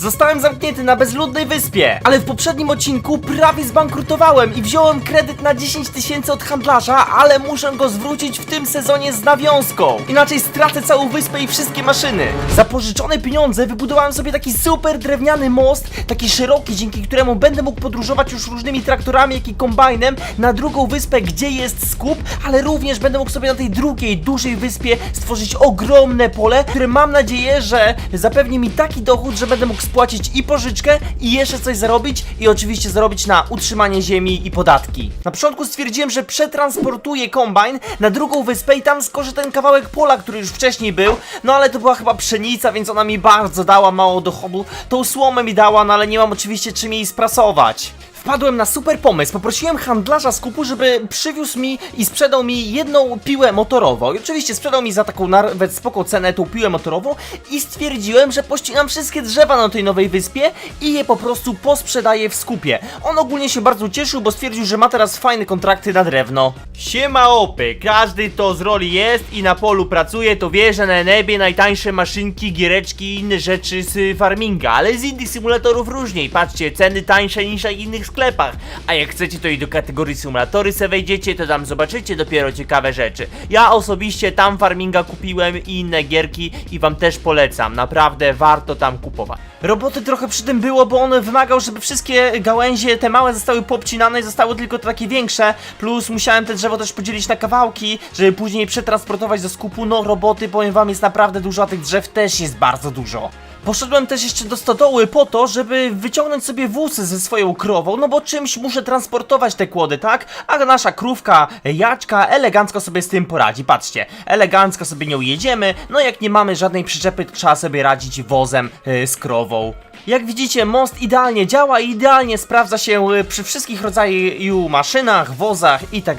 Zostałem zamknięty na bezludnej wyspie, ale w poprzednim odcinku prawie zbankrutowałem i wziąłem kredyt na 10 tysięcy od handlarza, ale muszę go zwrócić w tym sezonie z nawiązką. Inaczej stracę całą wyspę i wszystkie maszyny. Za pożyczone pieniądze wybudowałem sobie taki super drewniany most, taki szeroki, dzięki któremu będę mógł podróżować już różnymi traktorami, jak i kombajnem na drugą wyspę, gdzie jest skup, ale również będę mógł sobie na tej drugiej, dużej wyspie stworzyć ogromne pole, które mam nadzieję, że zapewni mi taki dochód, że będę mógł spłacić i pożyczkę, i jeszcze coś zarobić, i oczywiście zarobić na utrzymanie ziemi i podatki. Na początku stwierdziłem, że przetransportuję kombajn na drugą wyspę i tam skorzę ten kawałek pola, który już wcześniej był, no ale to była chyba pszenica, więc ona mi bardzo dała mało dochodu. Tą słomę mi dała, no ale nie mam oczywiście czym jej sprasować. Wpadłem na super pomysł. Poprosiłem handlarza skupu, żeby przywiózł mi i sprzedał mi jedną piłę motorową. I oczywiście sprzedał mi za taką nawet spoko cenę tą piłę motorową i stwierdziłem, że pościnam wszystkie drzewa na tej nowej wyspie i je po prostu posprzedaję w skupie. On ogólnie się bardzo cieszył, bo stwierdził, że ma teraz fajne kontrakty na drewno. Siema opy, każdy to z roli jest i na polu pracuje, to wie, że na niebie najtańsze maszynki, giereczki i inne rzeczy z farminga, ale z innych symulatorów różniej. Patrzcie, ceny tańsze niż na innych sklepach. A jak chcecie, to i do kategorii symulatory se wejdziecie, to tam zobaczycie dopiero ciekawe rzeczy. Ja osobiście tam farminga kupiłem i inne gierki i wam też polecam. Naprawdę warto tam kupować. Roboty trochę przy tym było, bo on wymagał, żeby wszystkie gałęzie, te małe zostały popcinane i zostały tylko takie większe, plus musiałem te drzewo też podzielić na kawałki, żeby później przetransportować do skupu. No roboty, powiem wam, jest naprawdę dużo, a tych drzew też jest bardzo dużo. Poszedłem też jeszcze do stodoły po to, żeby wyciągnąć sobie wóz ze swoją krową, no bo czymś muszę transportować te kłody, tak? A nasza krówka, Jaczka, elegancko sobie z tym poradzi, patrzcie. Elegancko sobie nią jedziemy, no jak nie mamy żadnej przyczepy, trzeba sobie radzić wozem yy, z krową. Jak widzicie, most idealnie działa i idealnie sprawdza się y, przy wszystkich rodzaju maszynach, wozach i tak.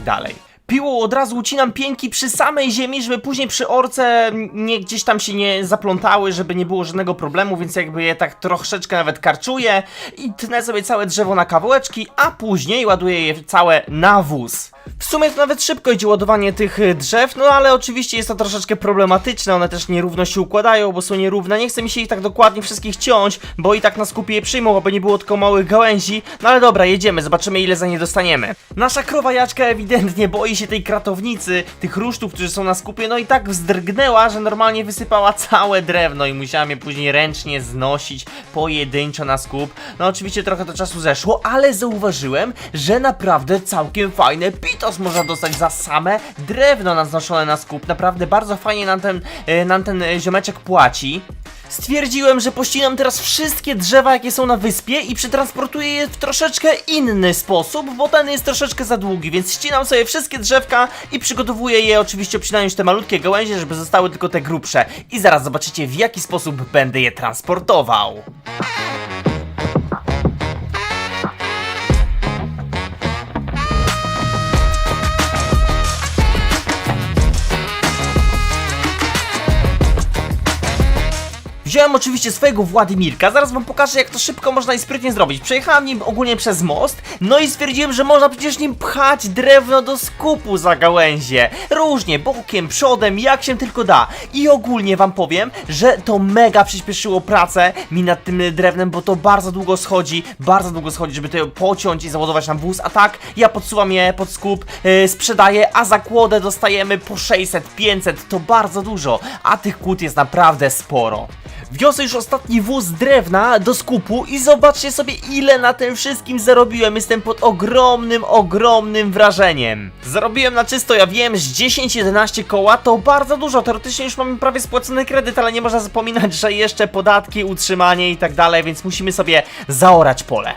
Piłą od razu ucinam pięki przy samej ziemi, żeby później przy orce nie gdzieś tam się nie zaplątały, żeby nie było żadnego problemu, więc jakby je tak troszeczkę nawet karczuję i tnę sobie całe drzewo na kawałeczki, a później ładuję je całe na wóz. W sumie to nawet szybko idzie ładowanie tych y, drzew, no ale oczywiście jest to troszeczkę problematyczne, one też nierówno się układają, bo są nierówne, nie chce mi się ich tak dokładnie wszystkich ciąć, bo i tak na skupie je przyjmą, aby nie było tylko małych gałęzi, no ale dobra, jedziemy, zobaczymy ile za nie dostaniemy. Nasza krowa Jaczka ewidentnie boi się tej kratownicy, tych rusztów, którzy są na skupie, no i tak wzdrgnęła, że normalnie wysypała całe drewno i musiałam je później ręcznie znosić pojedynczo na skup. No oczywiście trochę to czasu zeszło, ale zauważyłem, że naprawdę całkiem fajne pitos można dostać za same drewno naznoszone na skup. Naprawdę bardzo fajnie nam ten, e, nam ten e, ziomeczek płaci. Stwierdziłem, że pościnam teraz wszystkie drzewa, jakie są na wyspie i przetransportuję je w troszeczkę inny sposób, bo ten jest troszeczkę za długi, więc ścinam sobie wszystkie drzewka i przygotowuję je, oczywiście obcinając te malutkie gałęzie, żeby zostały tylko te grubsze. I zaraz zobaczycie, w jaki sposób będę je transportował. Wziąłem oczywiście swojego Władimirka, zaraz wam pokażę jak to szybko można i sprytnie zrobić. Przejechałem nim ogólnie przez most, no i stwierdziłem, że można przecież nim pchać drewno do skupu za gałęzie. Różnie, bokiem, przodem, jak się tylko da. I ogólnie wam powiem, że to mega przyspieszyło pracę mi nad tym drewnem, bo to bardzo długo schodzi, bardzo długo schodzi, żeby to pociąć i załadować na wóz, a tak ja podsuwam je pod skup, yy, sprzedaję, a za kłodę dostajemy po 600, 500, to bardzo dużo, a tych kłód jest naprawdę sporo. Wiosę już ostatni wóz drewna do skupu i zobaczcie sobie ile na tym wszystkim zarobiłem. Jestem pod ogromnym, ogromnym wrażeniem. Zarobiłem na czysto, ja wiem, z 10-11 koła to bardzo dużo. Teoretycznie już mamy prawie spłacony kredyt, ale nie można zapominać, że jeszcze podatki, utrzymanie i tak dalej, więc musimy sobie zaorać pole.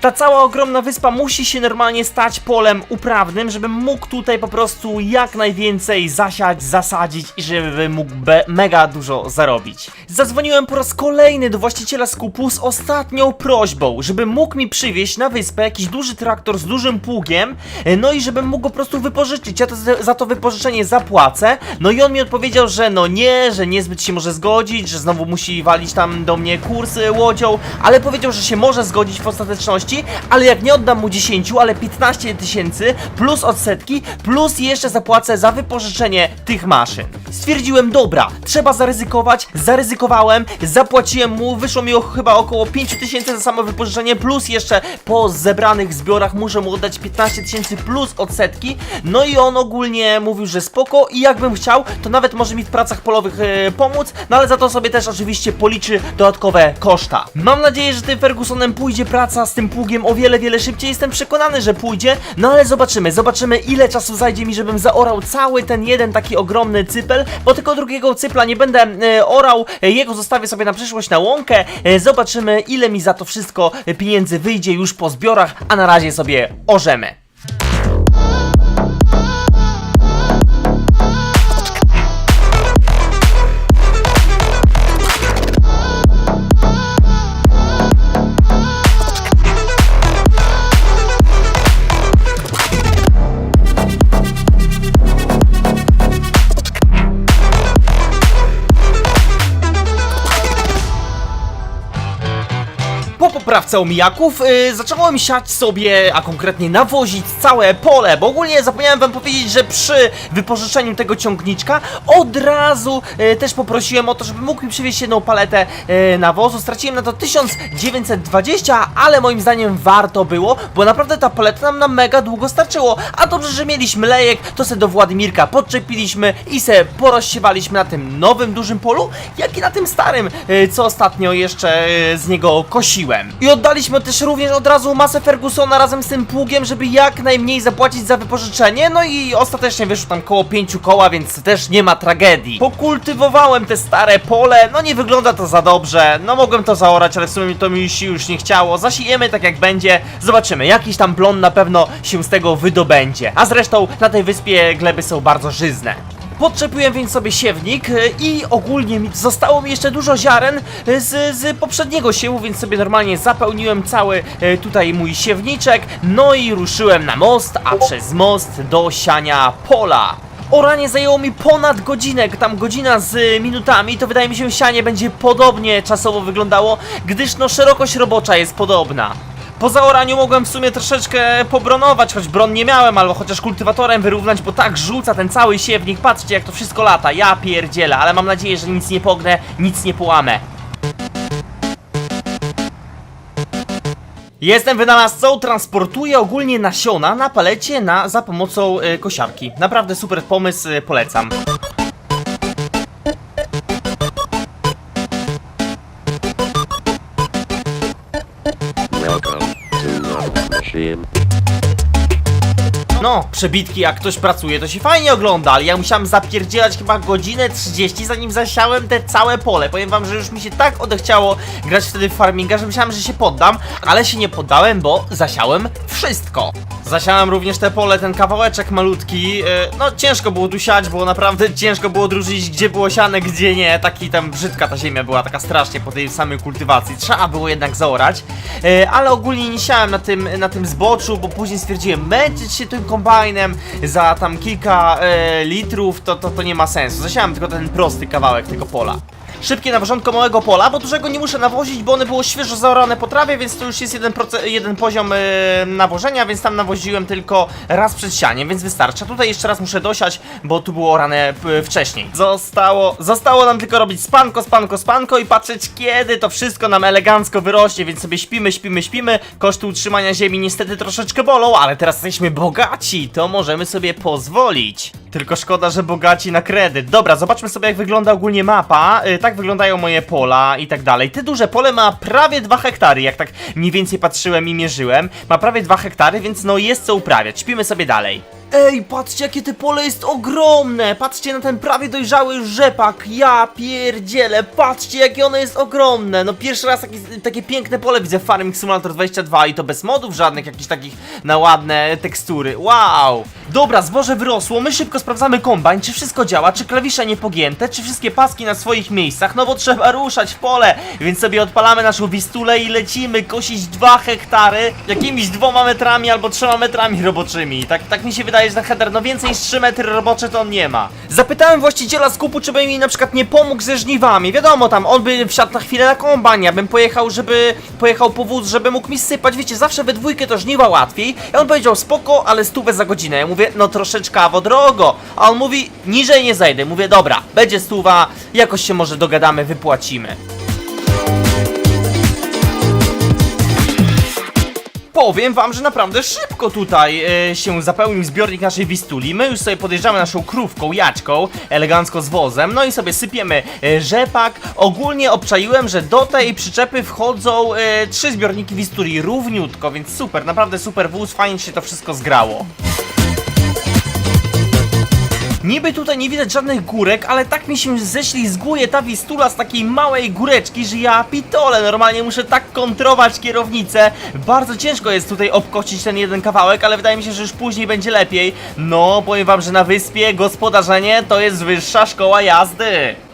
Ta cała ogromna wyspa musi się normalnie stać polem uprawnym, żebym mógł tutaj po prostu jak najwięcej zasiać, zasadzić i żeby mógł mega dużo zarobić. Zadzwoniłem po raz kolejny do właściciela skupu z ostatnią prośbą, żeby mógł mi przywieźć na wyspę jakiś duży traktor z dużym pługiem, no i żebym mógł go po prostu wypożyczyć. Ja to za to wypożyczenie zapłacę. No i on mi odpowiedział, że no nie, że niezbyt się może zgodzić, że znowu musi walić tam do mnie kursy łodzią, ale powiedział, że się może zgodzić w ostateczności, 30, ale jak nie oddam mu 10, ale 15 tysięcy plus odsetki, plus jeszcze zapłacę za wypożyczenie tych maszyn. Stwierdziłem, dobra, trzeba zaryzykować, zaryzykowałem, zapłaciłem mu, wyszło mi chyba około 5 tysięcy za samo wypożyczenie, plus jeszcze po zebranych zbiorach muszę mu oddać 15 tysięcy plus odsetki, no i on ogólnie mówił, że spoko i jakbym chciał, to nawet może mi w pracach polowych e, pomóc, no ale za to sobie też oczywiście policzy dodatkowe koszta. Mam nadzieję, że tym Fergusonem pójdzie praca z tym pługiem o wiele, wiele szybciej, jestem przekonany, że pójdzie, no ale zobaczymy, zobaczymy ile czasu zajdzie mi, żebym zaorał cały ten jeden taki ogromny cypel, bo tylko drugiego cypla nie będę e, orał, e, jego zostawię sobie na przyszłość na łąkę, e, zobaczymy ile mi za to wszystko pieniędzy wyjdzie już po zbiorach, a na razie sobie orzemy. Po poprawce omijaków yy, zacząłem siać sobie, a konkretnie nawozić całe pole, bo ogólnie zapomniałem wam powiedzieć, że przy wypożyczeniu tego ciągniczka od razu yy, też poprosiłem o to, żeby mógł mi przywieźć jedną paletę yy, nawozu. Straciłem na to 1920, ale moim zdaniem warto było, bo naprawdę ta paleta nam na mega długo starczyło, a dobrze, że mieliśmy lejek, to se do Władimirka podczepiliśmy i se porozsiewaliśmy na tym nowym dużym polu, jak i na tym starym, yy, co ostatnio jeszcze yy, z niego kosiłem. I oddaliśmy też również od razu masę Fergusona razem z tym pługiem, żeby jak najmniej zapłacić za wypożyczenie. No i ostatecznie wyszło tam koło 5 koła, więc też nie ma tragedii. Pokultywowałem te stare pole, no nie wygląda to za dobrze. No mogłem to zaorać, ale w sumie to mi się już nie chciało. Zasiejemy tak jak będzie, zobaczymy. Jakiś tam plon na pewno się z tego wydobędzie. A zresztą na tej wyspie gleby są bardzo żyzne. Podczepiłem więc sobie siewnik y, i ogólnie zostało mi jeszcze dużo ziaren y, z, z poprzedniego siewu, więc sobie normalnie zapełniłem cały y, tutaj mój siewniczek, no i ruszyłem na most, a przez most do siania pola. Oranie zajęło mi ponad godzinę, tam godzina z minutami, to wydaje mi się sianie będzie podobnie czasowo wyglądało, gdyż no szerokość robocza jest podobna. Po zaoraniu mogłem w sumie troszeczkę pobronować, choć bron nie miałem, albo chociaż kultywatorem wyrównać, bo tak rzuca ten cały siewnik. Patrzcie jak to wszystko lata, ja pierdzielę, ale mam nadzieję, że nic nie pognę, nic nie połamę. Jestem wynalazcą, transportuję ogólnie nasiona na palecie na, za pomocą y, kosiarki. Naprawdę super pomysł, y, polecam. Machine. No, przebitki, jak ktoś pracuje, to się fajnie ogląda, ale ja musiałem zapierdzielać chyba godzinę 30, zanim zasiałem te całe pole. Powiem wam, że już mi się tak odechciało grać wtedy w farminga, że myślałem, że się poddam, ale się nie poddałem, bo zasiałem wszystko. Zasiałem również te pole, ten kawałeczek malutki. e, No, ciężko było tu siać, było naprawdę ciężko było odróżnić, gdzie było siane, gdzie nie. Taki tam brzydka ta ziemia była, taka strasznie po tej samej kultywacji. Trzeba było jednak zaorać, e, ale ogólnie nie siałem na tym, na tym zboczu, bo później stwierdziłem, męczyć się tym kombajnem za tam kilka e, litrów, to, to, to nie ma sensu. Zasiałem tylko ten prosty kawałek tego pola. Szybkie nawożonko małego pola, bo dużego nie muszę nawozić, bo one było świeżo zaorane po trawie, więc to już jest jeden, jeden poziom e, nawożenia, więc tam nawoziłem tylko raz przed sianiem, więc wystarcza. Tutaj jeszcze raz muszę dosiać, bo tu było orane p- wcześniej. Zostało, zostało nam tylko robić spanko, spanko, spanko i patrzeć kiedy to wszystko nam elegancko wyrośnie, więc sobie śpimy, śpimy, śpimy. Koszty utrzymania ziemi niestety troszeczkę bolą, ale teraz jesteśmy bogaci, to możemy sobie pozwolić. Tylko szkoda, że bogaci na kredyt. Dobra, zobaczmy sobie jak wygląda ogólnie mapa. Y, tak wyglądają moje pola i tak dalej. Te duże pole ma prawie 2 hektary, jak tak mniej więcej patrzyłem i mierzyłem. Ma prawie 2 hektary, więc no jest co uprawiać. Śpimy sobie dalej. Ej, patrzcie jakie te pole jest ogromne! Patrzcie na ten prawie dojrzały rzepak, ja pierdzielę, patrzcie jakie ono jest ogromne! No pierwszy raz taki, takie piękne pole widzę w Farming Simulator 22 i to bez modów żadnych, jakichś takich na ładne tekstury, wow! Dobra, zboże wyrosło, my szybko sprawdzamy kombajn, czy wszystko działa, czy klawisze nie pogięte, czy wszystkie paski na swoich miejscach, no bo trzeba ruszać w pole, więc sobie odpalamy naszą wistulę i lecimy kosić 2 hektary jakimiś dwoma metrami albo trzema metrami roboczymi. Tak, tak mi się wydaje, ten header, no więcej niż 3 metry robocze to on nie ma. Zapytałem właściciela skupu, czy by mi na przykład nie pomógł ze żniwami, wiadomo tam, on by wsiadł na chwilę na kombajn, ja bym pojechał, żeby, pojechał po wóz, żeby mógł mi sypać, wiecie, zawsze we dwójkę to żniwa łatwiej. I on powiedział, spoko, ale stówę za godzinę. Ja mówię, no troszeczkę drogo. A on mówi, niżej nie zajdę. Mówię, dobra, będzie stuwa, jakoś się może dogadamy, wypłacimy. Powiem wam, że naprawdę szybko tutaj e, się zapełnił zbiornik naszej Wistuli. My już sobie podjeżdżamy naszą krówką, jaczką, elegancko z wozem, no i sobie sypiemy e, rzepak. Ogólnie obczaiłem, że do tej przyczepy wchodzą e, trzy zbiorniki Wistuli równiutko, więc super, naprawdę super wóz, fajnie się to wszystko zgrało. Niby tutaj nie widać żadnych górek, ale tak mi się ześlizguje ta wistula z takiej małej góreczki, że ja pitole, normalnie muszę tak kontrować kierownicę. Bardzo ciężko jest tutaj obkosić ten jeden kawałek, ale wydaje mi się, że już później będzie lepiej. No, powiem wam, że na wyspie gospodarzenie to jest wyższa szkoła jazdy.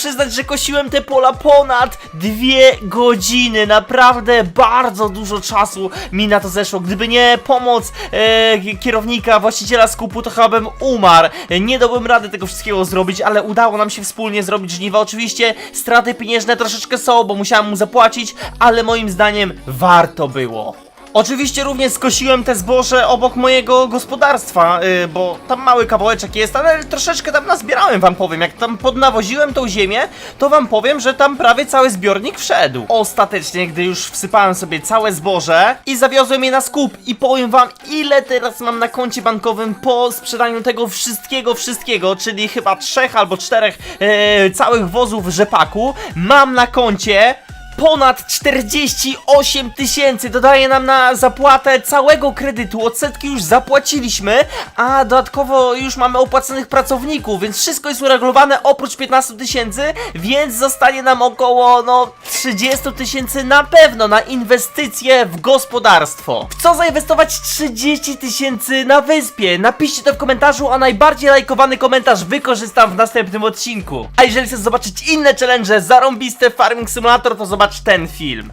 Przyznać, że kosiłem te pola ponad dwie godziny. Naprawdę bardzo dużo czasu mi na to zeszło. Gdyby nie pomoc e, kierownika, właściciela skupu, to chyba bym umarł. Nie dałbym rady tego wszystkiego zrobić, ale udało nam się wspólnie zrobić żniwa. Oczywiście straty pieniężne troszeczkę są, bo musiałem mu zapłacić, ale moim zdaniem warto było. Oczywiście również skosiłem te zboże obok mojego gospodarstwa, yy, bo tam mały kawałeczek jest, ale troszeczkę tam nazbierałem wam powiem. Jak tam podnawoziłem tą ziemię, to wam powiem, że tam prawie cały zbiornik wszedł. Ostatecznie, gdy już wsypałem sobie całe zboże i zawiozłem je na skup i powiem wam, ile teraz mam na koncie bankowym po sprzedaniu tego wszystkiego, wszystkiego, czyli chyba trzech albo czterech yy, całych wozów rzepaku, mam na koncie ponad 48 tysięcy dodaje nam na zapłatę całego kredytu. Odsetki już zapłaciliśmy, a dodatkowo już mamy opłaconych pracowników, więc wszystko jest uregulowane oprócz 15 tysięcy, więc zostanie nam około no 30 tysięcy na pewno na inwestycje w gospodarstwo. W co zainwestować 30 tysięcy na wyspie? Napiszcie to w komentarzu, a najbardziej lajkowany komentarz wykorzystam w następnym odcinku. A jeżeli chcesz zobaczyć inne challenge zarąbiste Farming Simulator, to zobacz ten film.